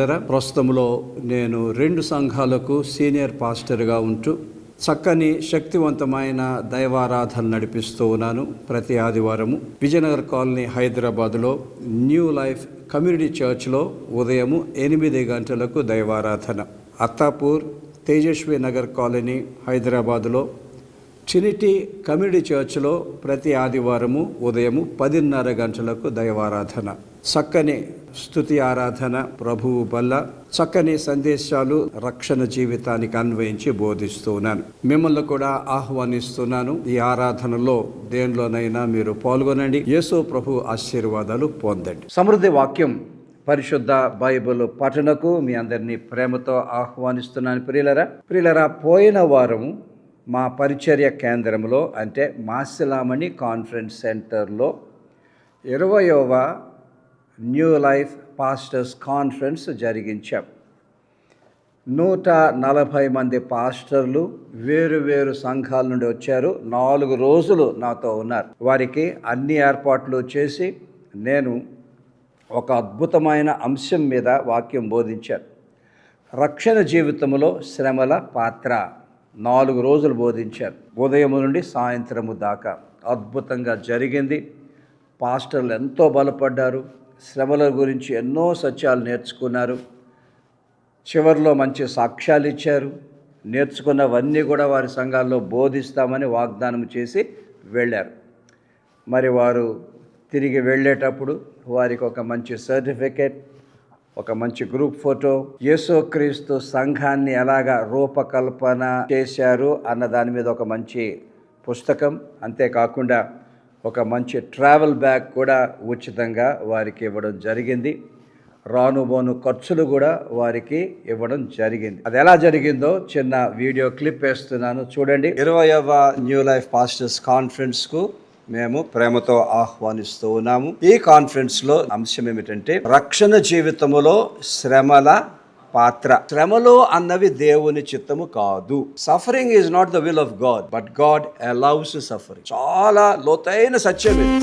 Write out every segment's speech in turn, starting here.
ప్రియులరా ప్రస్తుతంలో నేను రెండు సంఘాలకు సీనియర్ పాస్టర్గా ఉంటూ చక్కని శక్తివంతమైన దైవారాధన నడిపిస్తూ ఉన్నాను ప్రతి ఆదివారము. విజయనగర్ కాలనీ హైదరాబాదులో న్యూ లైఫ్ కమ్యూనిటీ చర్చ్లో ఉదయము ఎనిమిది గంటలకు దైవారాధన. అత్తాపూర్ తేజస్వి నగర్ కాలనీ హైదరాబాదులో చినిటి కమ్యూనిటీ చర్చ్లో ప్రతి ఆదివారము ఉదయము పదిన్నర గంటలకు దైవారాధన. చక్కని స్థుతి ఆరాధన ప్రభువు వల్ల చక్కని సందేశాలు రక్షణ జీవితానికి అన్వయించి బోధిస్తూ ఉన్నాను మిమ్మల్ని కూడా ఆహ్వానిస్తున్నాను. ఈ ఆరాధనలో దేనిలోనైనా మీరు పాల్గొనండి. యేసు ప్రభు ఆశీర్వాదాలు పొందండి. సమృద్ధి వాక్యం పరిశుద్ధ బైబిల్ పఠనకు మీ అందరినీ ప్రేమతో ఆహ్వానిస్తున్నాను ప్రియులరా. ప్రియులరా పోయిన వారము మా పరిచర్య కేంద్రంలో అంటే మాసిలామణి కాన్ఫరెన్స్ సెంటర్లో ఇరవయవ న్యూ లైఫ్ పాస్టర్స్ కాన్ఫరెన్స్ జరిగించాం. నూట నలభై మంది పాస్టర్లు వేరు వేరు సంఘాల నుండి వచ్చారు. నాలుగు రోజులు నాతో ఉన్నారు. వారికి అన్ని ఏర్పాట్లు చేసి నేను ఒక అద్భుతమైన అంశం మీద వాక్యం బోధించాను. రక్షణ జీవితంలో శ్రమల పాత్ర నాలుగు రోజులు బోధించారు ఉదయం నుండి సాయంత్రము దాకా అద్భుతంగా జరిగింది. పాస్టర్లు ఎంతో బలపడ్డారు. శ్రమల గురించి ఎన్నో సత్యాలు నేర్చుకున్నారు. చివరిలో మంచి సాక్ష్యాలు ఇచ్చారు. నేర్చుకున్నవన్నీ కూడా వారి సంఘాల్లో బోధిస్తామని వాగ్దానం చేసి వెళ్ళారు. మరి వారు తిరిగి వెళ్ళేటప్పుడు వారికి ఒక మంచి సర్టిఫికేట్ ఒక మంచి గ్రూప్ ఫోటో యేసుక్రీస్తు సంఘాన్ని ఎలాగా రూపకల్పన చేశారు అన్న దాని మీద ఒక మంచి పుస్తకం. అంతేకాకుండా ఒక మంచి ట్రావెల్ బ్యాగ్ కూడా ఉచితంగా వారికి ఇవ్వడం జరిగింది. రానుబోను ఖర్చులు కూడా వారికి ఇవ్వడం జరిగింది. అది ఎలా జరిగిందో చిన్న వీడియో క్లిప్ వేస్తున్నాను. చూడండి. ఇరవైవ న్యూ లైఫ్ పాస్టర్స్ కాన్ఫరెన్స్కు మేము ప్రేమతో ఆహ్వానిస్తూ ఉన్నాము. ఈ కాన్ఫరెన్స్లో అంశం ఏమిటంటే రక్షణ జీవితంలో శ్రమల పాత్ర. శ్రమలు అన్నవి దేవుని చిత్తము కాదు. Suffering is not the will of God but God allows suffering చాలా లోతైన సత్యం ఇది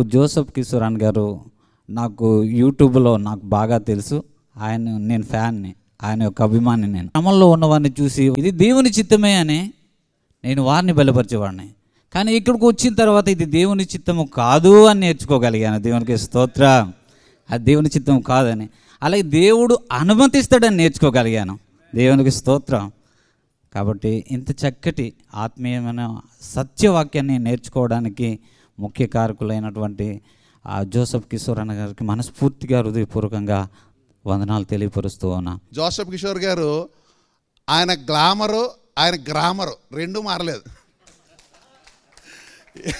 నాకు జోసఫ్ కిషోరాన్ గారు నాకు యూట్యూబ్లో నాకు బాగా తెలుసు. ఆయన నేను ఫ్యాన్ని. ఆయన యొక్క అభిమాని నేను. క్రమంలో ఉన్నవారిని చూసి ఇది దేవుని చిత్తమే అని నేను వారిని బలపరిచేవాడిని. కానీ ఇక్కడికి వచ్చిన తర్వాత ఇది దేవుని చిత్తము కాదు అని నేర్చుకోగలిగాను. దేవునికి స్తోత్ర. అది దేవుని చిత్తం కాదని. అలాగే దేవుడు అనుమతిస్తాడని నేర్చుకోగలిగాను. దేవునికి స్తోత్రం. కాబట్టి ఇంత చక్కటి ఆత్మీయమైన సత్యవాక్యాన్ని నేర్చుకోవడానికి ముఖ్య కారకులైనటువంటి ఆ జోసఫ్ కిషోర్ అన్న గారికి మనస్ఫూర్తిగా హృదయపూర్వకంగా వందనాలు తెలియపరుస్తూ ఉన్నా. జోసఫ్ కిషోర్ గారు ఆయన గ్లామరు ఆయన గ్రామరు రెండు మారలేదు.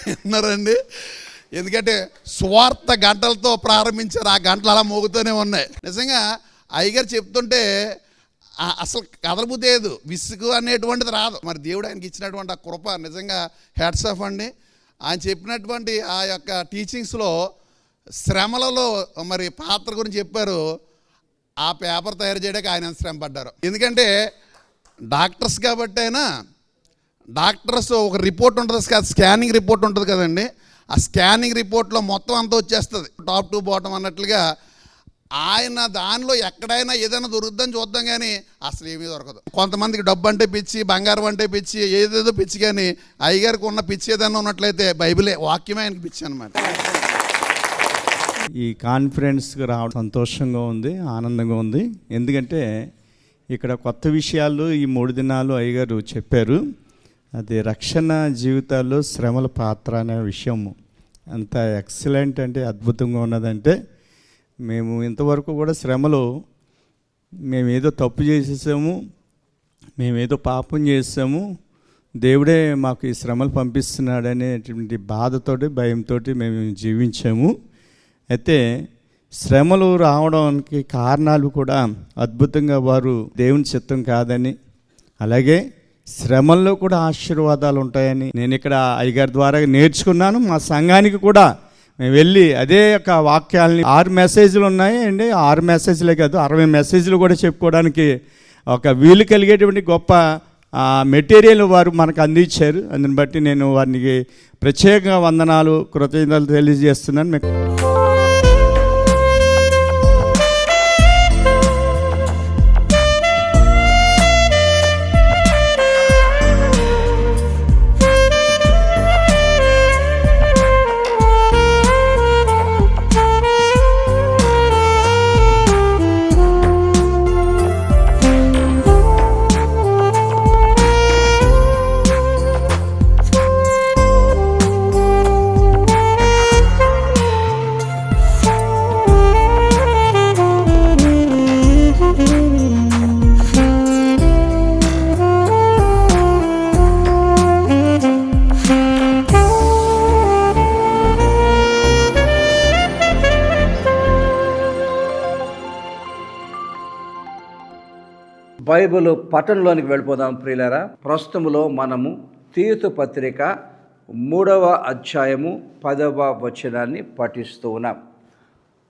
విన్నారండి ఎందుకంటే స్వార్థ గంటలతో ప్రారంభించారు ఆ గంటలు అలా మోగుతూనే ఉన్నాయి. నిజంగా అయ్యగారు చెప్తుంటే అసలు కదలబుద్ధి లేదు. విసుగు అనేటువంటిది రాదు. మరి దేవుడు ఆయనకి ఇచ్చినటువంటి ఆ కృప నిజంగా హ్యాట్స్ ఆఫ్ అండి. ఆయన చెప్పినటువంటి ఆ యొక్క టీచింగ్స్లో శ్రమలలో మరి పాత్ర గురించి చెప్పారు. ఆ పేపర్ తయారు చేయడానికి ఆయన ఎంత శ్రమ పడ్డారు ఎందుకంటే డాక్టర్స్ కాబట్టి అయినా డాక్టర్స్ ఒక రిపోర్ట్ ఉంటుంది కదా స్కానింగ్ రిపోర్ట్ ఉంటుంది కదండి. ఆ స్కానింగ్ రిపోర్ట్లో మొత్తం అంతా వచ్చేస్తుంది. టాప్ టు బాటం అన్నట్లుగా ఆయన దానిలో ఎక్కడైనా ఏదైనా దొరుకుద్దని చూద్దాం కానీ అసలు ఏమీ దొరకదు. కొంతమందికి డబ్బు అంటే పిచ్చి బంగారం అంటే పిచ్చి ఏదేదో పిచ్చి కానీ అయ్యగారికి ఉన్న పిచ్చి ఏదైనా ఉన్నట్లయితే బైబిలే వాక్యమే ఆయనకి పిచ్చి అనమాట ఈ కాన్ఫరెన్స్కి రావడం సంతోషంగా ఉంది ఆనందంగా ఉంది. ఎందుకంటే ఇక్కడ కొత్త విషయాలు ఈ మూడు దినాలు అయ్యగారు చెప్పారు. అది రక్షణ జీవితాల్లో శ్రమల పాత్ర అనే విషయము. అంత ఎక్సలెంట్ అంటే అద్భుతంగా ఉన్నదంటే మేము ఇంతవరకు కూడా శ్రమలో మేమేదో తప్పు చేసేసాము మేమేదో పాపం చేసాము దేవుడే మాకు ఈ శ్రమలు పంపిస్తున్నాడనేటువంటి బాధతోటి భయంతో మేము జీవించాము. అయితే శ్రమలు రావడానికి కారణాలు కూడా అద్భుతంగా వారు దేవుని చిత్తం కాదని అలాగే శ్రమల్లో కూడా ఆశీర్వాదాలు ఉంటాయని నేను ఇక్కడ అయ్యగారి ద్వారా నేర్చుకున్నాను. మా సంఘానికి కూడా మేము వెళ్ళి అదే యొక్క వాక్యాలని ఆరు మెసేజ్లు ఉన్నాయి అండి. ఆరు మెసేజ్లే కాదు అరవై మెసేజ్లు కూడా చెప్పుకోవడానికి ఒక వీలు కలిగేటువంటి గొప్ప మెటీరియల్ వారు మనకు అందించారు. అందుని బట్టి నేను వారికి ప్రత్యేకంగా వందనాలు కృతజ్ఞతలు తెలియజేస్తున్నాను. మీకు బైబిల్ పట్టణంలోనికి వెళ్ళిపోదాం ప్రియులరా. ప్రస్తుతంలో మనము తీతు పత్రిక మూడవ అధ్యాయము పదవ వచనాన్ని పఠిస్తూ ఉన్నాం.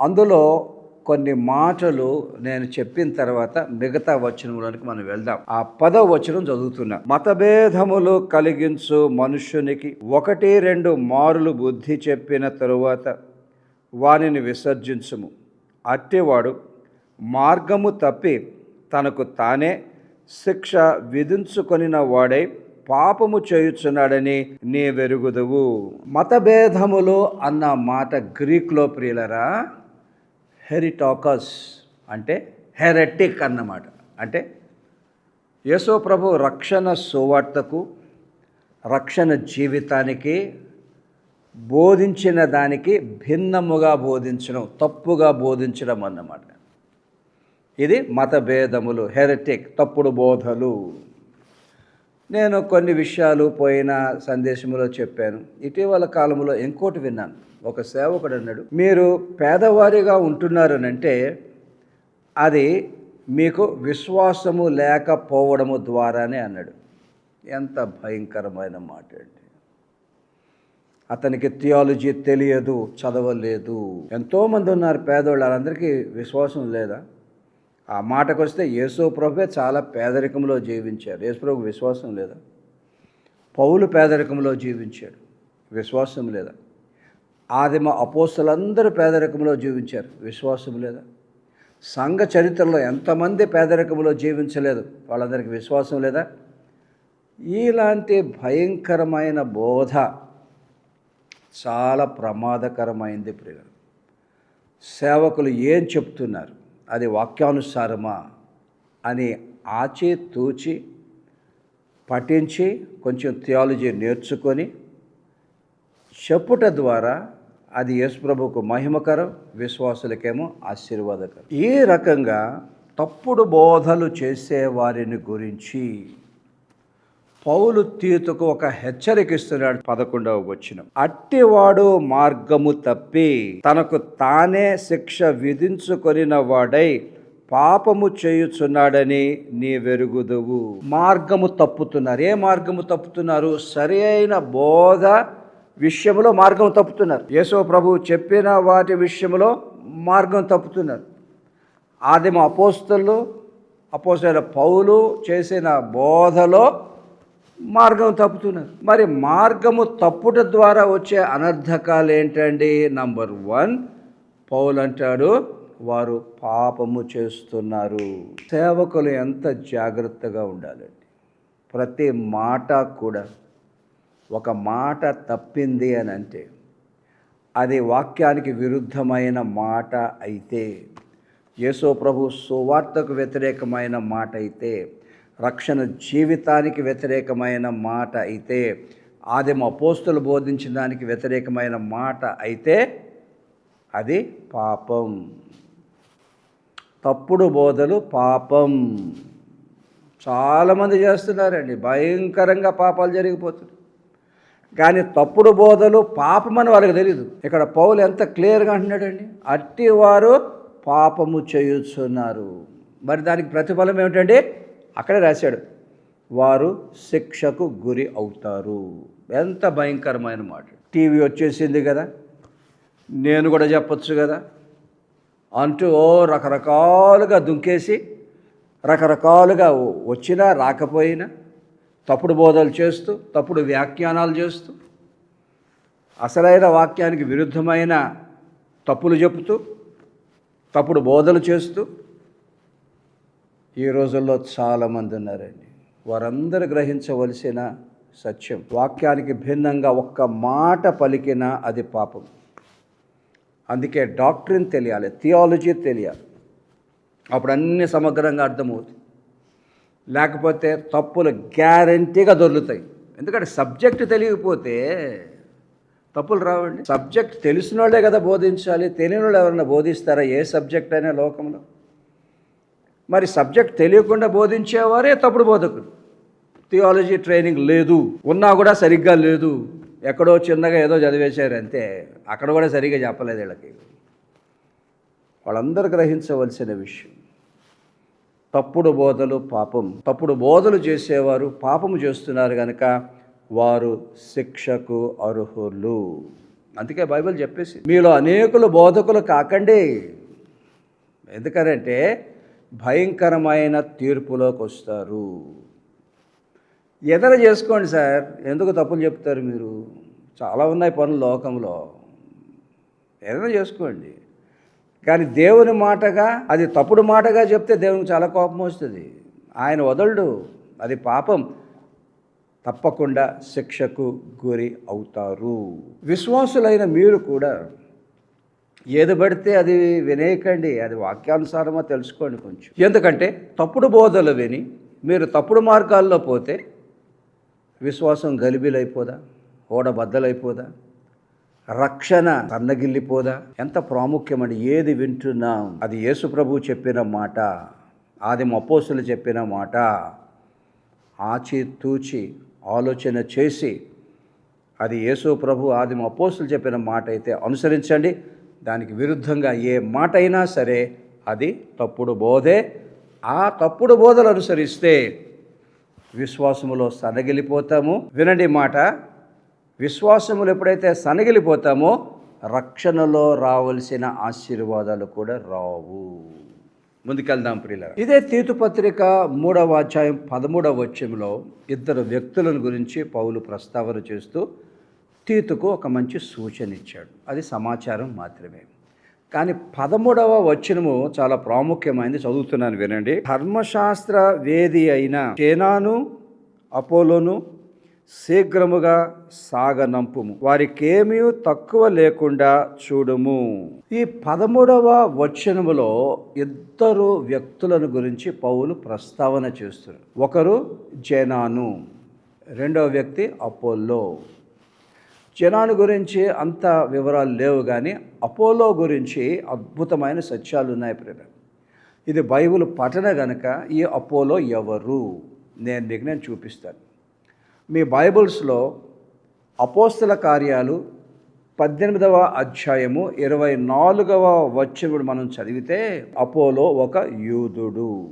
అందులో కొన్ని మాటలు నేను చెప్పిన తర్వాత మిగతా వచనంలోనికి మనం వెళ్దాం. ఆ పదవ వచనం చదువుతున్నా. మతభేదములు కలిగించు మనుష్యునికి ఒకటి రెండు మారులు బుద్ధి చెప్పిన తరువాత వానిని విసర్జించుము. అట్టివాడు మార్గము తప్పి తనకు తానే శిక్ష విధించుకొనిన వాడై పాపము చేయుచున్నాడని నీ వెరుగుదువు మతభేదములు అన్న మాట గ్రీక్లో ప్రియులరా హెరిటాకస్ అంటే హెరటిక్ అన్నమాట. అంటే యేసో ప్రభు రక్షణ సువార్తకు రక్షణ జీవితానికి బోధించిన దానికి భిన్నముగా బోధించడం తప్పుగా బోధించడం అన్నమాట. ఇది మతభేదములు హెరటిక్ తప్పుడు బోధలు. నేను కొన్ని విషయాలు పోయిన సందేశంలో చెప్పాను. ఇటీవల కాలంలో ఇంకోటి విన్నాను. ఒక సేవకుడు అన్నాడు మీరు పేదవారిగా ఉంటున్నారనంటే అది మీకు విశ్వాసము లేకపోవడము ద్వారానే అన్నాడు. ఎంత భయంకరమైన మాట అండి. అతనికి థియాలజీ తెలియదు చదవలేదు. ఎంతోమంది ఉన్నారు పేదోళ్ళు వాళ్ళందరికీ విశ్వాసం లేదా? ఆ మాటకు వస్తే యేసు ప్రభే చాలా పేదరికంలో జీవించారు యేసు ప్రభు విశ్వాసం లేదా? పౌలు పేదరికంలో జీవించాడు. విశ్వాసం లేదా? ఆదిమ అపోస్తులందరూ పేదరికంలో జీవించారు. విశ్వాసం లేదా? సంఘ చరిత్రలో ఎంతమంది పేదరికంలో జీవించలేదు? వాళ్ళందరికీ విశ్వాసం లేదా? ఇలాంటి భయంకరమైన బోధ చాలా ప్రమాదకరమైంది ప్రియులు సేవకులు ఏం చెప్తున్నారు? అది వాక్యానుసారమా అని ఆచి తూచి పఠించి కొంచెం థియాలజీ నేర్చుకొని చెప్పుట ద్వారా అది యేసుప్రభుకు మహిమకరం విశ్వాసులకేమో ఆశీర్వాదకరం. ఈ రకంగా తప్పుడు బోధలు చేసే వారిని గురించి పౌలు తీతుకు ఒక హెచ్చరిక ఇస్తున్నాడు పదకొండవ వచ్చిన అట్టివాడు మార్గము తప్పి తనకు తానే శిక్ష విధించుకొనిన వాడై పాపము చేయుచున్నాడని నీ వెరుగుదువు మార్గము తప్పుతున్నారు. ఏ మార్గము తప్పుతున్నారు? సరి అయిన బోధ విషయంలో మార్గం తప్పుతున్నారు. యేసో ప్రభు చెప్పిన వాటి విషయంలో మార్గం తప్పుతున్నారు. ఆదిమ అపోస్తలు అపోసైన పౌలు చేసిన బోధలో మార్గం తప్పుతున్నారు మరి మార్గము తప్పుట ద్వారా వచ్చే అనర్థకాలు ఏంటండి? నంబర్ వన్ పౌలు అంటాడు వారు పాపము చేస్తున్నారు. సేవకులు ఎంత జాగ్రత్తగా ఉండాలండి? ప్రతి మాట కూడా ఒక మాట తప్పింది అని అంటే అది వాక్యానికి విరుద్ధమైన మాట అయితే యేసో ప్రభు సువార్తకు వ్యతిరేకమైన మాట అయితే రక్షణ జీవితానికి వ్యతిరేకమైన మాట అయితే ఆదిమ అపోస్తులు బోధించిన దానికి వ్యతిరేకమైన మాట అయితే అది పాపం. తప్పుడు బోధలు పాపం. చాలామంది చేస్తున్నారండి. భయంకరంగా పాపాలు జరిగిపోతున్నాయి. కానీ తప్పుడు బోధలు పాపమని వాళ్ళకి తెలియదు ఇక్కడ పౌలు ఎంత క్లియర్గా అంటున్నాడండి? అట్టి వారు పాపము చేయుచున్నారు. మరి దానికి ప్రతిఫలం ఏమిటండి? అక్కడే రాశాడు. వారు శిక్షకు గురి అవుతారు. ఎంత భయంకరమైన మాట. టీవీ వచ్చేసింది కదా. నేను కూడా చెప్పొచ్చు కదా. అంటూ ఓ రకరకాలుగా దుంకేసి రకరకాలుగా వచ్చినా రాకపోయినా తప్పుడు బోధలు చేస్తూ తప్పుడు వ్యాఖ్యానాలు చేస్తూ అసలైన వాక్యానికి విరుద్ధమైన తప్పులు చెబుతూ తప్పుడు బోధలు చేస్తూ ఈ రోజుల్లో చాలామంది ఉన్నారండి. వారందరూ గ్రహించవలసిన సత్యం వాక్యానికి భిన్నంగా ఒక్క మాట పలికినా అది పాపం. అందుకే డాక్టరీన్ తెలియాలి థియాలజీ తెలియాలి. అప్పుడు అన్ని సమగ్రంగా అర్థమవుతుంది. లేకపోతే తప్పులు గ్యారంటీగా దొరుకుతాయి. ఎందుకంటే సబ్జెక్ట్ తెలియకపోతే తప్పులు రావండి. సబ్జెక్ట్ తెలిసిన వాళ్ళే కదా బోధించాలి తెలియని వాళ్ళు ఎవరైనా బోధిస్తారా? ఏ సబ్జెక్ట్ అయినా లోకంలో? మరి సబ్జెక్ట్ తెలియకుండా బోధించేవారే తప్పుడు బోధకుడు థియాలజీ ట్రైనింగ్ లేదు. ఉన్నా కూడా సరిగ్గా లేదు. ఎక్కడో చిన్నగా ఏదో చదివేశారు అంతే. అక్కడ కూడా సరిగ్గా చెప్పలేదు వీళ్ళకి. వాళ్ళందరూ గ్రహించవలసిన విషయం. తప్పుడు బోధలు పాపం. తప్పుడు బోధలు చేసేవారు పాపము చేస్తున్నారు కనుక వారు శిక్షకు అర్హులు. అందుకే బైబిల్ చెప్పేసి మీలో అనేకులు బోధకులు కాకండి. ఎందుకనంటే భయంకరమైన తీర్పులోకి వస్తారు. ఎదర చేసుకోండి సార్. ఎందుకు తప్పులు చెప్తారు మీరు? చాలా ఉన్నాయి పనులు లోకంలో. ఏదైనా చేసుకోండి. కానీ దేవుని మాటగా అది తప్పుడు మాటగా చెప్తే దేవునికి చాలా కోపం వస్తుంది. ఆయన వదలడు. అది పాపం. తప్పకుండా శిక్షకు గురి అవుతారు. విశ్వాసులైన మీరు కూడా ఏది పడితే అది వినేయకండి అది వాక్యానుసారమా తెలుసుకోండి కొంచెం. ఎందుకంటే తప్పుడు బోధలు విని మీరు తప్పుడు మార్గాల్లో పోతే విశ్వాసం గలిబిలైపోదా? ఓడబద్దలైపోదా రక్షణ సన్నగిల్లిపోదా? ఎంత ప్రాముఖ్యమండి ఏది వింటున్నాం? అది యేసు ప్రభు చెప్పిన మాట ఆది మపోసులు చెప్పిన మాట. ఆచి తూచి ఆలోచన చేసి అది యేసు ప్రభు ఆది అపోసులు చెప్పిన మాట అయితే అనుసరించండి. దానికి విరుద్ధంగా ఏ మాట అయినా సరే అది తప్పుడు బోధే. ఆ తప్పుడు బోధలు అనుసరిస్తే విశ్వాసములో సనగిలిపోతాము. వినండి మాట. విశ్వాసములు ఎప్పుడైతే సనగిలిపోతామో రక్షణలో రావలసిన ఆశీర్వాదాలు కూడా రావు. ముందుకెళ్దాం ప్రియుల ఇదే తీతుపత్రిక మూడవ అధ్యాయం పదమూడవ వచ్చంలో ఇద్దరు వ్యక్తులను గురించి పౌలు ప్రస్తావన చేస్తూ తీతుకు ఒక మంచి సూచన ఇచ్చాడు. అది సమాచారం మాత్రమే. కానీ పదమూడవ వచనము చాలా ప్రాముఖ్యమైనది చదువుతున్నాను వినండి. ధర్మశాస్త్ర వేది అయిన కేనాను అపోలోను శీఘ్రముగా సాగనంపుము. వారికేమీ తక్కువ లేకుండా చూడుము. ఈ పదమూడవ వచనములో ఇద్దరు వ్యక్తులను గురించి పౌలు ప్రస్తావన చేస్తున్నారు ఒకరు జనాను రెండవ వ్యక్తి అపోల్లో. జనాన్ని గురించి అంత వివరాలు లేవు కానీ అపోలో గురించి అద్భుతమైన సత్యాలు ఉన్నాయి ప్రేమ. ఇది బైబిల్ పఠన గనక ఈ అపోలో ఎవరు? నేను మీకు నేను చూపిస్తాను. మీ బైబుల్స్లో అపోస్తల కార్యాలు పద్దెనిమిదవ అధ్యాయము ఇరవై నాలుగవ వచ్చినప్పుడు మనం చదివితే అపోలో ఒక యూదుడు.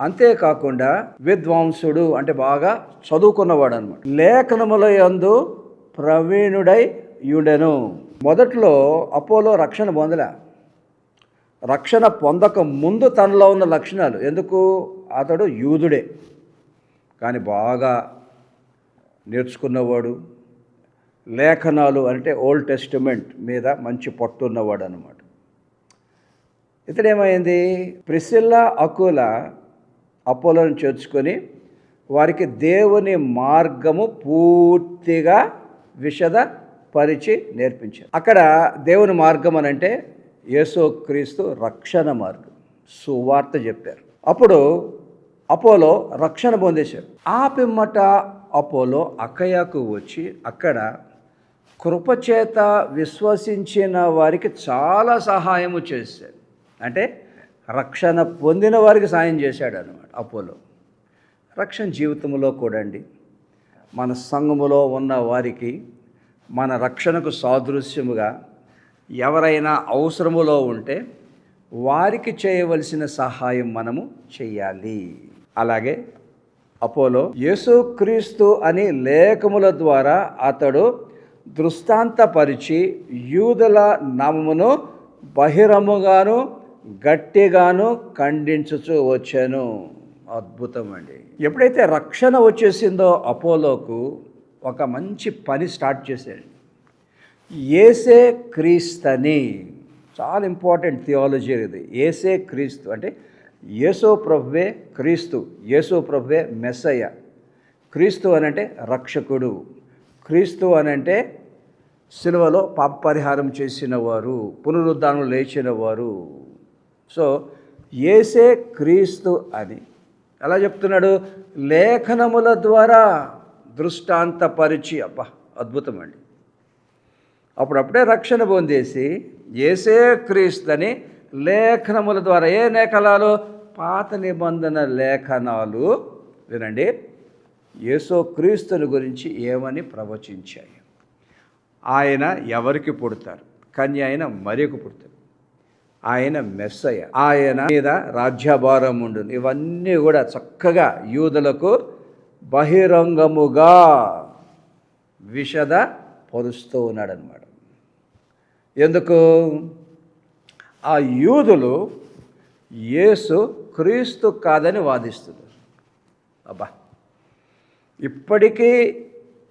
అంతేకాకుండా విద్వాంసుడు అంటే బాగా చదువుకున్నవాడు అనమాట లేఖనముల యందు ప్రవీణుడై యుడెను. మొదట్లో అపోలో రక్షణ పొందలే. రక్షణ పొందక ముందు తనలో ఉన్న లక్షణాలు ఎందుకు? అతడు యూదుడే. కానీ బాగా నేర్చుకున్నవాడు లేఖనాలు అంటే ఓల్డ్ టెస్టిమెంట్ మీద మంచి పట్టున్నవాడు అనమాట ఇతడేమైంది? ప్రిసిల్లా అకుల అపోలను చేర్చుకొని వారికి దేవుని మార్గము పూర్తిగా విషద పరిచి నేర్పించారు. అక్కడ దేవుని మార్గం అని అంటే యేసుక్రీస్తు రక్షణ మార్గం. సువార్త చెప్పారు. అప్పుడు అపోలో రక్షణ పొందేశారు. ఆ పిమ్మట అపోలో అక్కయ్యకు వచ్చి అక్కడ కృపచేత విశ్వసించిన వారికి చాలా సహాయము చేశాడు. అంటే రక్షణ పొందిన వారికి సాయం చేశాడు అనమాట అపోలో. రక్షణ జీవితంలో కూడా అండి మన సంఘములో ఉన్న వారికి మన రక్షణకు సాదృశ్యముగా ఎవరైనా అవసరములో ఉంటే వారికి చేయవలసిన సహాయం మనము చేయాలి అలాగే అపోలో యేసుక్రీస్తు అని లేఖముల ద్వారా అతడు దృష్టాంతపరిచి యూదుల నామమును బహిరముగాను గట్టిగాను ఖండించుచూ వచ్చాను. అద్భుతం అండి ఎప్పుడైతే రక్షణ వచ్చేసిందో అపోలోకు ఒక మంచి పని స్టార్ట్ చేశాడు. ఏసే క్రీస్తని చాలా ఇంపార్టెంట్ థియాలజీ ఇది. ఏసే క్రీస్తు అంటే యేసో ప్రభువే క్రీస్తు యేసో ప్రభువే మెస్సయ్య. క్రీస్తు అనంటే రక్షకుడు. క్రీస్తు అనంటే సిలువలో పాప పరిహారం చేసిన వారు పునరుద్ధానం లేచిన వారు సో ఏసే క్రీస్తు అని ఎలా చెప్తున్నాడు? లేఖనముల ద్వారా దృష్టాంతపరిచి. అబ్బా అద్భుతం అండి. అప్పుడప్పుడే రక్షణ పొందేసి ఏసే క్రీస్తుని లేఖనముల ద్వారా ఏ లేఖనాలు? పాత నిబంధన లేఖనాలు వినండి. యేసో క్రీస్తుని గురించి ఏమని ప్రవచించాయి? ఆయన ఎవరికి పుడతారు? కన్య ఆయన మరియకు పుడతారు. ఆయన మెస్సయ్య. ఆయన మీద రాజ్యభారం ఉండును. ఇవన్నీ కూడా చక్కగా యూదులకు బహిరంగముగా విషద పరుస్తూ ఉన్నాడనమాట ఎందుకు? ఆ యూదులు యేసు క్రీస్తు కాదని వాదిస్తున్నారు. అబ్బా! ఇప్పటికీ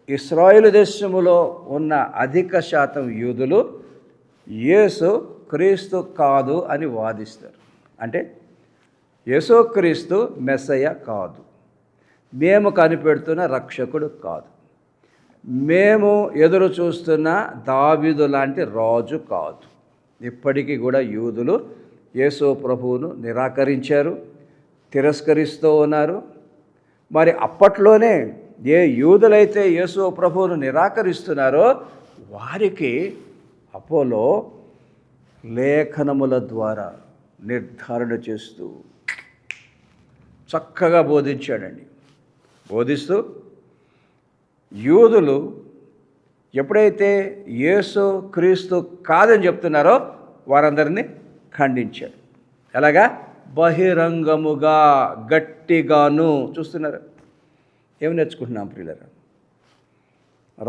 ఇస్రాయేల్ దేశములో ఉన్న అధిక శాతం యూదులు యేసు క్రీస్తు కాదు అని వాదిస్తారు. అంటే యేసుక్రీస్తు మెస్సయ్య కాదు. మేము కనిపెడుతున్న రక్షకుడు కాదు. మేము ఎదురు చూస్తున్న దావిదు లాంటి రాజు కాదు. ఇప్పటికీ కూడా యూదులు యేసు ప్రభువును నిరాకరించారు తిరస్కరిస్తూ ఉన్నారు. మరి అప్పట్లోనే ఏ యూదులైతే యేసు ప్రభువును నిరాకరిస్తున్నారో వారికి అపోలో లేఖనముల ద్వారా నిర్ధారణ చేస్తూ చక్కగా బోధించాడండి. బోధిస్తూ యూదులు ఎప్పుడైతే యేసు క్రీస్తు కాదని చెప్తున్నారో వారందరినీ ఖండించాడు ఎలాగా? బహిరంగముగా గట్టిగాను చూస్తున్నారు. ఏమి నేర్చుకుంటున్నాం ప్రియులరా?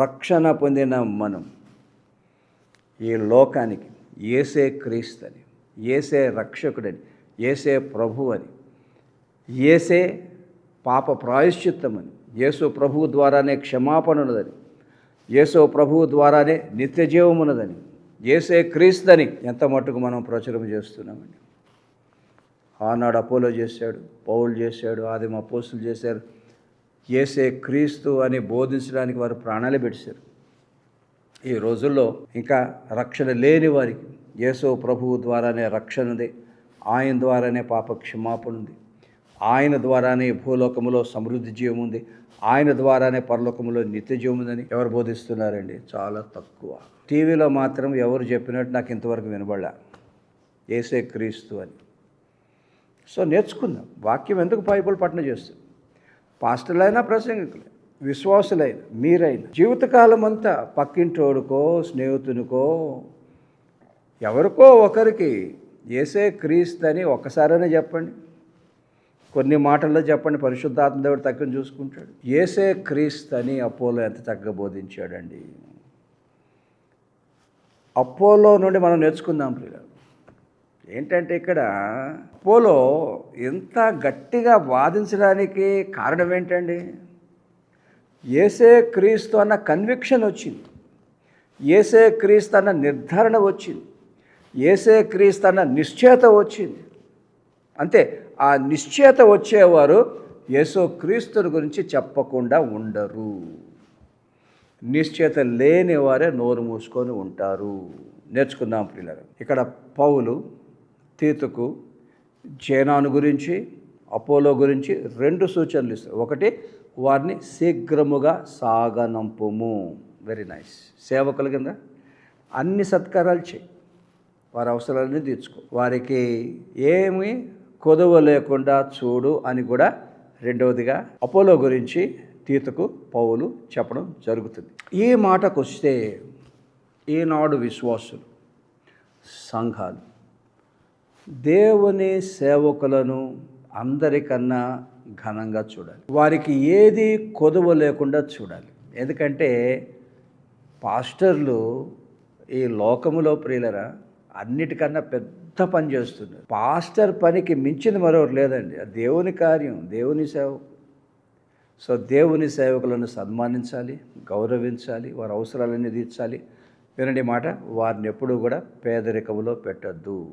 రక్షణ పొందిన మనం ఈ లోకానికి ఏసే క్రీస్తు అని ఏసే రక్షకుడని ఏసే ప్రభు అని ఏసే పాప ప్రాయశ్చిత్తమని యేసు ప్రభువు ద్వారానే క్షమాపణ ఉన్నదని యేసు ప్రభువు ద్వారానే నిత్య జీవం ఉన్నదని ఏసే క్రీస్తుని ఎంత మట్టుకు మనం ప్రచురం చేస్తున్నామండి. ఆనాడు అపోలో చేశాడు పౌలు చేశాడు ఆదిమ అపోసులు చేశారు ఏసే క్రీస్తు అని బోధించడానికి వారు ప్రాణాలు పెట్టారు. ఈ రోజుల్లో ఇంకా రక్షణ లేని వారికి యేసో ప్రభువు ద్వారానే రక్షణ ఉంది. ఆయన ద్వారానే పాప క్షమాపణ ఉంది. ఆయన ద్వారానే భూలోకములో సమృద్ధి జీవం ఉంది. ఆయన ద్వారానే పరలోకములో నిత్య జీవం ఉందని ఎవరు బోధిస్తున్నారండి? చాలా తక్కువ. టీవీలో మాత్రం ఎవరు చెప్పినట్టు నాకు ఇంతవరకు వినబడలా. ఏసే క్రీస్తు అని. సో నేర్చుకుందాం. వాక్యం ఎందుకు బైబుల్ పఠన చేస్తుంది? పాస్టర్లైనా ప్రసంగికులు. విశ్వాసులైన మీరైన జీవితకాలం అంతా పక్కింటోడుకో స్నేహితునికో ఎవరికో ఒకరికి ఏసే క్రీస్తు అని ఒక్కసారైనా చెప్పండి. కొన్ని మాటల్లో చెప్పండి. పరిశుద్ధాత్మ దేవుడు తక్కువ చూసుకుంటాడు. ఏసే క్రీస్తు అని అపోలో ఎంత చక్కగా బోధించాడండి? అపోలో నుండి మనం నేర్చుకుందాం ప్రియ ఏంటంటే ఇక్కడ అపోలో ఎంత గట్టిగా వాదించడానికి కారణం ఏంటండి? ఏసే క్రీస్తు అన్న కన్విక్షన్ వచ్చింది. ఏసే క్రీస్తు అన్న నిర్ధారణ వచ్చింది. ఏసే క్రీస్తు అన్న నిశ్చయత వచ్చింది. అంతే ఆ నిశ్చయత వచ్చేవారు యేసో క్రీస్తుని గురించి చెప్పకుండా ఉండరు. నిశ్చయత లేని వారే నోరు మూసుకొని ఉంటారు. నేర్చుకుందాం పిల్లలు ఇక్కడ పౌలు తీతుకు జేనాను గురించి అపోలో గురించి రెండు సూచనలు ఇస్తారు ఒకటి వారిని శీఘ్రముగా సాగనంపుము. వెరీ నైస్ సేవకుల కింద అన్ని సత్కారాలు చేయి. వారి అవసరాలన్నీ తీర్చుకో. వారికి ఏమి కొదవ లేకుండా చూడు అని కూడా రెండవదిగా అపోలో గురించి తీతకు పౌలు చెప్పడం జరుగుతుంది. ఈ మాటకు వస్తే ఈనాడు విశ్వాసులు సంఘాలు దేవుని సేవకులను అందరికన్నా ఘనంగా చూడాలి. వారికి ఏది కొదువ లేకుండా చూడాలి. ఎందుకంటే పాస్టర్లు ఈ లోకములో ప్రియులరా అన్నిటికన్నా పెద్ద పని చేస్తున్నారు. పాస్టర్ పనికి మించింది మరొకరు లేదండి. దేవుని కార్యం దేవుని సేవ. సో దేవుని సేవకులను సన్మానించాలి గౌరవించాలి వారి అవసరాలన్నీ తీర్చాలి. వినండి మాట వారిని ఎప్పుడూ కూడా పేదరికంలో పెట్టద్దు.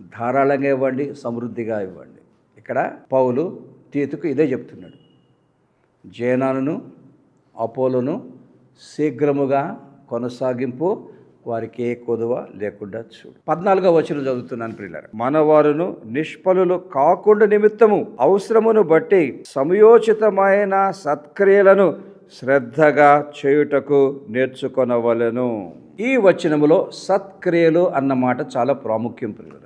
ధారాళంగా ఇవ్వండి సమృద్ధిగా ఇవ్వండి. ఇక్కడ పౌలు తీతుకు ఇదే చెప్తున్నాడు. జేనాను అపోలోను శీఘ్రముగా కొనసాగింపు వారికి ఏ కొదువ లేకుండా చూడు. పద్నాలుగో వచనం చదువుతున్నాను ప్రియులారు. మనవారును నిష్ఫలులు కాకుండా నిమిత్తము అవసరమును బట్టి సమయోచితమైన సత్క్రియలను శ్రద్ధగా చేయుటకు నేర్చుకొనవలెను. ఈ వచనములో సత్క్రియలు అన్నమాట చాలా ప్రాముఖ్యం ప్రియులు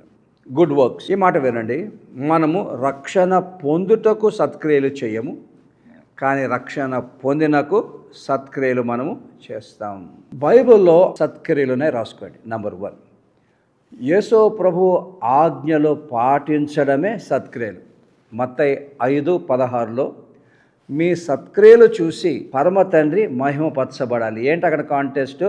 గుడ్ వర్క్స్ ఈ మాట వినండి. మనము రక్షణ పొందుటకు సత్క్రియలు చేయము కానీ రక్షణ పొందినకు సత్క్రియలు మనము చేస్తాం. బైబిల్లో సత్క్రియలునే రాసుకోండి. నంబర్ వన్ యేసో ప్రభు ఆజ్ఞలు పాటించడమే సత్క్రియలు. మత్తై ఐదు పదహారులో మీ సత్క్రియలు చూసి పరమ తండ్రి మహిమపరచబడాలి. ఏంటి అక్కడ కాంటెస్ట్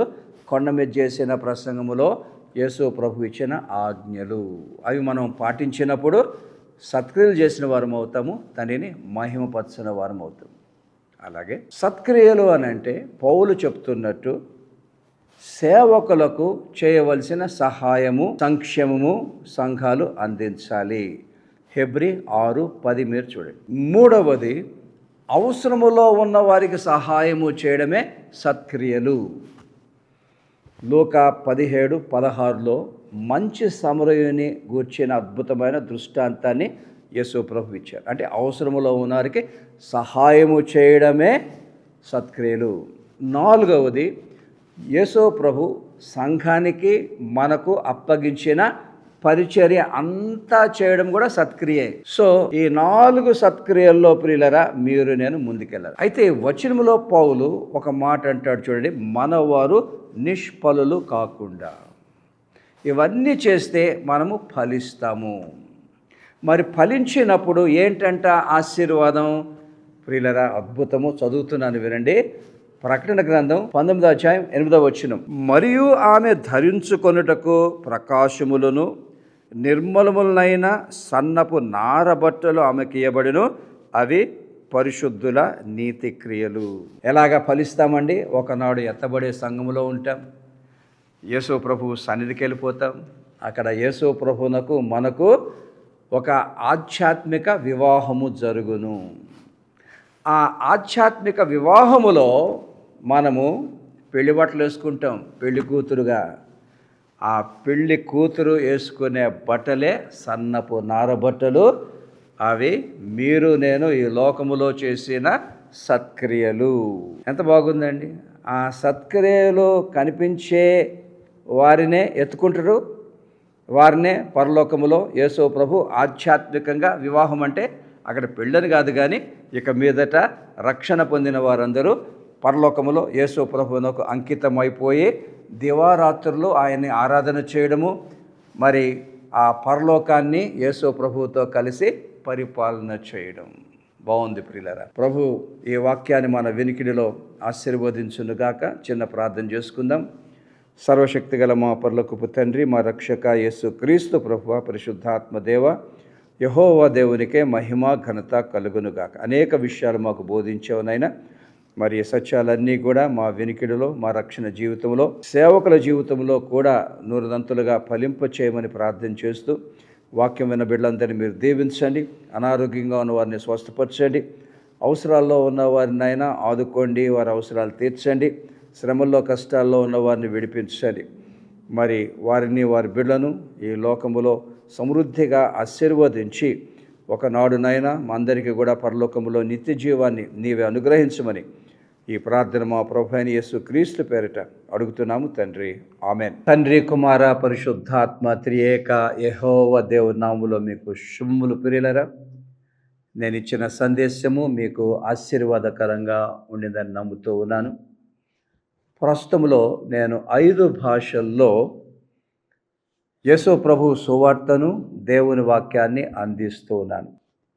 కొండ మీద చేసిన ప్రసంగములో యేసు ప్రభు ఇచ్చిన ఆజ్ఞలు. అవి మనం పాటించినప్పుడు సత్క్రియలు చేసిన వారం అవుతాము తనని మహిమపరచిన వారం అవుతాము. అలాగే సత్క్రియలు అని అంటే పౌలు చెప్తున్నట్టు సేవకులకు చేయవలసిన సహాయము సంక్షేమము సంఘాలు అందించాలి. హెబ్రి ఆరు పది మీరు చూడండి. మూడవది అవసరములో ఉన్న వారికి సహాయము చేయడమే సత్క్రియలు. లోక పదిహేడు పదహారులో మంచి సమరయుని గూర్చిన అద్భుతమైన దృష్టాంతాన్ని యేసు ప్రభు ఇచ్చారు అంటే అవసరములో ఉన్నవారికి సహాయము చేయడమే సత్క్రియలు. నాలుగవది యేసో ప్రభు సంఘానికి మనకు అప్పగించిన పరిచర్య అంతా చేయడం కూడా సత్క్రియే. సో ఈ నాలుగు సత్క్రియల్లో ప్రియులరా మీరు నేను ముందుకెళ్ళాలి. అయితే వచనములో పౌలు ఒక మాట అంటాడు చూడండి మనవారు నిష్ఫలులు కాకుండా. ఇవన్నీ చేస్తే మనము ఫలిస్తాము. మరి ఫలించినప్పుడు ఏంటంట ఆశీర్వాదం? ప్రియులరా అద్భుతము. చదువుతున్నాను వినండి. ప్రకటన గ్రంథం పంతొమ్మిదో అధ్యాయం ఎనిమిదో వచ్చిన మరియు ఆమె ధరించుకొనుటకు ప్రకాశములను నిర్మలములనైన సన్నపు నారబట్టలు ఆమెకి ఇవ్వబడును అవి పరిశుద్ధుల నీతి క్రియలు. ఎలాగ ఫలిస్తామండి? ఒకనాడు ఎత్తబడే సంఘములో ఉంటాం. యేసు ప్రభు సన్నిధికి వెళ్ళిపోతాం. అక్కడ యేసు ప్రభునకు మనకు ఒక ఆధ్యాత్మిక వివాహము జరుగును. ఆ ఆధ్యాత్మిక వివాహములో మనము పెళ్ళి బట్టలు వేసుకుంటాం. పెళ్ళి కూతురుగా. ఆ పెళ్ళి కూతురు వేసుకునే బట్టలే సన్నపు నార బట్టలు. అవి మీరు నేను ఈ లోకములో చేసిన సత్క్రియలు. ఎంత బాగుందండి. ఆ సత్క్రియలు కనిపించే వారినే ఎత్తుకుంటారు. వారినే పరలోకములో యేసో ప్రభు ఆధ్యాత్మికంగా వివాహం అంటే అక్కడ పెళ్ళని కాదు కానీ ఇక మీదట రక్షణ పొందిన వారందరూ పరలోకములో యేసు ప్రభువునకు అంకితమైపోయి దివారాత్రులు ఆయన్ని ఆరాధన చేయడము మరి ఆ పరలోకాన్ని యేసు ప్రభువుతో కలిసి పరిపాలన చేయడం. బాగుంది ప్రియులరా. ప్రభు ఈ వాక్యాన్ని మన వినికిడిలో ఆశీర్వదించునుగాక చిన్న ప్రార్థన చేసుకుందాం. సర్వశక్తి గల మా పర్లకుపు తండ్రి మా రక్షక యేసు క్రీస్తు ప్రభు పరిశుద్ధాత్మ దేవ యహోవా దేవునికే మహిమ ఘనత కలుగునుగాక. అనేక విషయాలు మాకు బోధించేవనైనా మరి సత్యాలన్నీ కూడా మా వినికిడిలో మా రక్షణ జీవితంలో సేవకుల జీవితంలో కూడా నూరుదంతులుగా ఫలింప చేయమని ప్రార్థన చేస్తూ వాక్యం విన్న బిడ్డలందరినీ మీరు దీవించండి అనారోగ్యంగా ఉన్న వారిని స్వస్థపరచండి అవసరాల్లో ఉన్న వారినైనా ఆదుకోండి వారి అవసరాలు తీర్చండి శ్రమల్లో కష్టాల్లో ఉన్న వారిని విడిపించండి. మరి వారిని వారి బిడ్డలను ఈ లోకములో సమృద్ధిగా ఆశీర్వదించి ఒకనాడునైనా మా అందరికీ కూడా పరలోకములో నిత్య జీవాన్ని నీవే అనుగ్రహించమని ఈ ప్రార్థన మా ప్రభాని యేసు క్రీస్తు పేరిట అడుగుతున్నాము తండ్రి. ఆమె తండ్రి కుమార పరిశుద్ధాత్మ త్రియేక యహోవ దేవుని నాములో మీకు శుమ్ములు పిరిలరా నేను ఇచ్చిన సందేశము మీకు ఆశీర్వాదకరంగా ఉండిందని నమ్ముతూ ఉన్నాను. ప్రస్తుతంలో నేను ఐదు భాషల్లో యేసు ప్రభు సువార్తను దేవుని వాక్యాన్ని అందిస్తూ ఉన్నాను.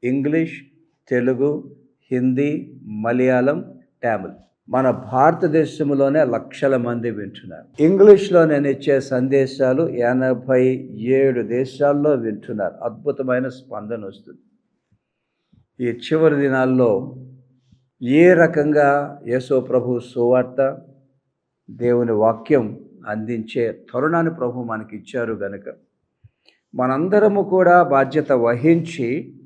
ఇంగ్లీష్ తెలుగు హిందీ మలయాళం తమిళ్. మన భారతదేశంలోనే లక్షల మంది వింటున్నారు. ఇంగ్లీష్లో నేను ఇచ్చే సందేశాలు ఎనభై ఏడు దేశాల్లో వింటున్నారు. అద్భుతమైన స్పందన వస్తుంది. ఈ చివరి దినాల్లో ఏ రకంగా యేసో ప్రభు సువార్త దేవుని వాక్యం అందించే తరుణాన్ని ప్రభు మనకి ఇచ్చారు గనుక. మనందరము కూడా బాధ్యత వహించి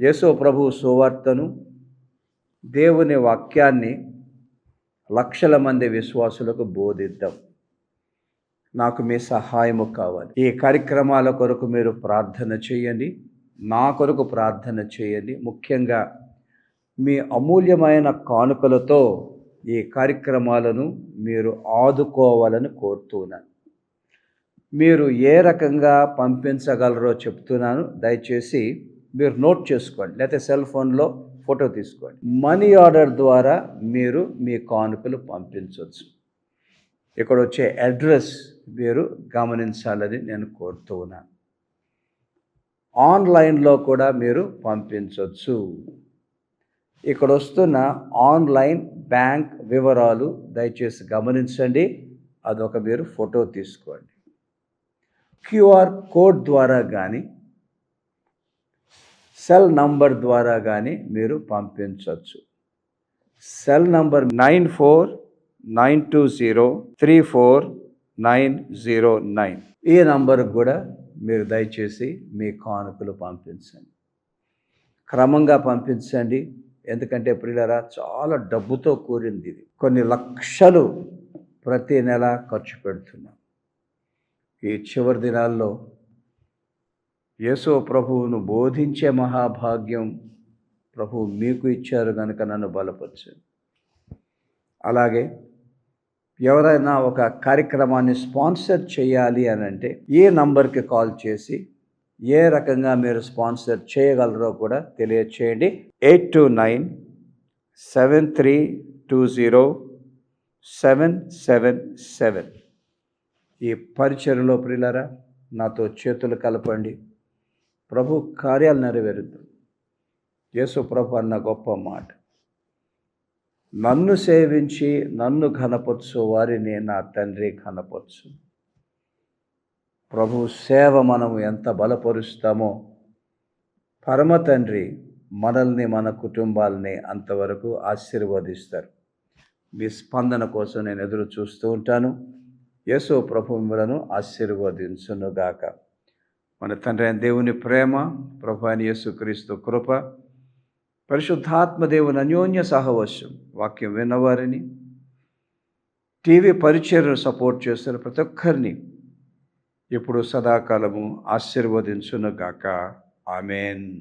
యేసో ప్రభు సువార్తను దేవుని వాక్యాన్ని లక్షల మంది విశ్వాసులకు బోధిద్దాం. నాకు మీ సహాయము కావాలి. ఈ కార్యక్రమాల కొరకు మీరు ప్రార్థన చేయండి. నా కొరకు ప్రార్థన చేయండి. ముఖ్యంగా మీ అమూల్యమైన కానుకలతో ఈ కార్యక్రమాలను మీరు ఆదుకోవాలని కోరుతున్నాను మీరు ఏ రకంగా పంపించగలరో చెప్తున్నాను. దయచేసి మీరు నోట్ చేసుకోండి. లేకపోతే సెల్ ఫోన్లో ఫోటో తీసుకోండి. మనీ ఆర్డర్ ద్వారా మీరు మీ కానుకలు పంపించవచ్చు ఇక్కడ వచ్చే అడ్రస్ మీరు గమనించాలని నేను కోరుతూ ఉన్నాను ఆన్లైన్లో కూడా మీరు పంపించవచ్చు ఇక్కడ వస్తున్న ఆన్లైన్ బ్యాంక్ వివరాలు దయచేసి గమనించండి. అదొక మీరు ఫోటో తీసుకోండి. క్యూఆర్ కోడ్ ద్వారా కానీ సెల్ నంబర్ ద్వారా కానీ మీరు పంపించవచ్చు cell number nine four nine two zero three four nine zero nine. ఈ నంబర్కి కూడా మీరు దయచేసి మీ కానుకలు పంపించండి. క్రమంగా పంపించండి. ఎందుకంటే ప్రియులరా చాలా డబ్బుతో కూరింది ఇది. కొన్ని లక్షలు ప్రతి నెల ఖర్చు పెడుతున్నాం. ఈ చివరి దినాల్లో యేసో ప్రభువును బోధించే మహాభాగ్యం ప్రభు మీకు ఇచ్చారు కనుక నన్ను బలపరిచింది అలాగే ఎవరైనా ఒక కార్యక్రమాన్ని స్పాన్సర్ చేయాలి అని అంటే ఏ నంబర్కి కాల్ చేసి ఏ రకంగా మీరు స్పాన్సర్ చేయగలరో కూడా తెలియచేయండి. Eight two nine seven three two zero seven seven seven. ఈ పరిచయలో ప్రిలరా నాతో చేతులు కలపండి. ప్రభు కార్యాలు నెరవేరుద్దు. యేసు ప్రభు అన్న గొప్ప మాట. నన్ను సేవించి నన్ను ఘనపరచు వారిని నా తండ్రి ఘనపరచు. ప్రభు సేవ మనం ఎంత బలపరుస్తామో పరమ తండ్రి మనల్ని మన కుటుంబాలని అంతవరకు ఆశీర్వదిస్తారు. మీ స్పందన కోసం నేను ఎదురు చూస్తూ ఉంటాను. యేసు ప్రభు మిమ్మలను ఆశీర్వదించునుగాక. మన తండ్రి అయిన దేవుని ప్రేమ ప్రభు అయిన యేసుక్రీస్తు కృప పరిశుద్ధాత్మ దేవుని అన్యోన్య సహవశ్యం వాక్యం విన్నవారిని టీవీ పరిచయను సపోర్ట్ చేస్తున్న ప్రతి ఒక్కరిని ఇప్పుడు సదాకాలము ఆశీర్వదించునుగాక. ఆమెన్.